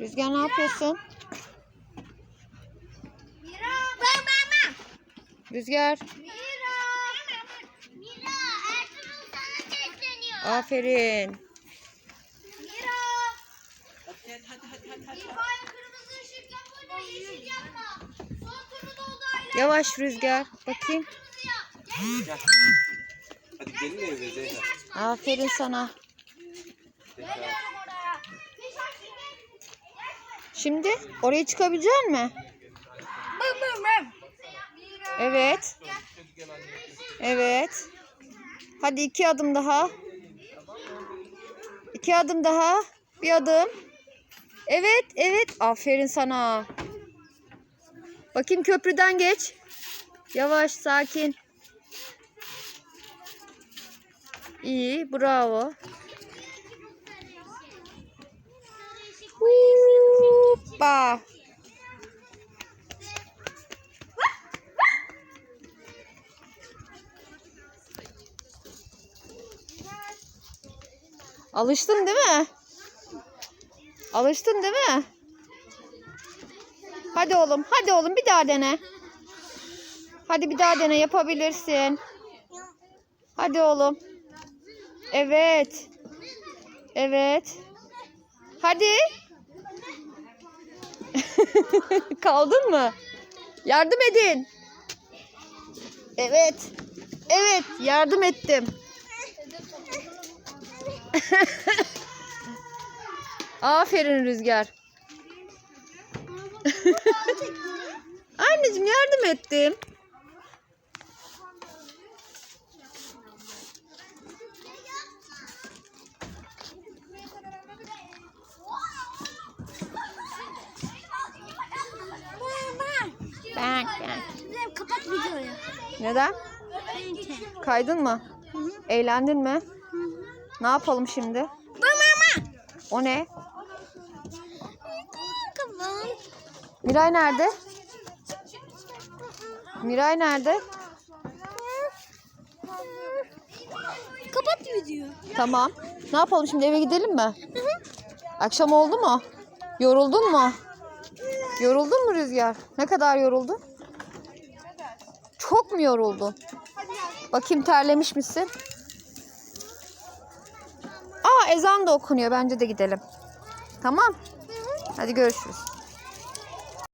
Rüzgar ne yapıyorsun? Rüzgar. Mira. Mira. Ertuğrul sana sesleniyor. Aferin. Mira. Hadi hadi hadi hadi hadi. Yavaş Rüzgar. Bakayım. Gel. Hadi gelin. Aferin sana. Şimdi. Şimdi oraya çıkabilecek mi? Evet. Evet. Hadi iki adım daha. İki adım daha. Bir adım. Evet, evet. Aferin sana. Bakayım köprüden geç. Yavaş, sakin. İyi, bravo. Hoppa. Alıştın değil mi? Alıştın değil mi? Hadi oğlum, hadi oğlum bir daha dene. Hadi bir daha dene yapabilirsin. Hadi oğlum. Evet. Evet. Hadi. Kaldın mı? Yardım edin. Evet. Evet, yardım ettim. Aferin Rüzgar. Anneciğim yardım ettim. Kapat videoyu. Neden? Kaydın mı? Eğlendin mi? Ne yapalım şimdi? Mama. O ne? Miray nerede? Miray nerede? Kapat videoyu. Tamam. Ne yapalım şimdi eve gidelim mi? Akşam oldu mu? Yoruldun mu? Yoruldun mu Rüzgar? Ne kadar yoruldun? Çok mu yoruldun? Bakayım terlemiş misin? Aa ezan da okunuyor. Bence de gidelim. Tamam. Hadi görüşürüz.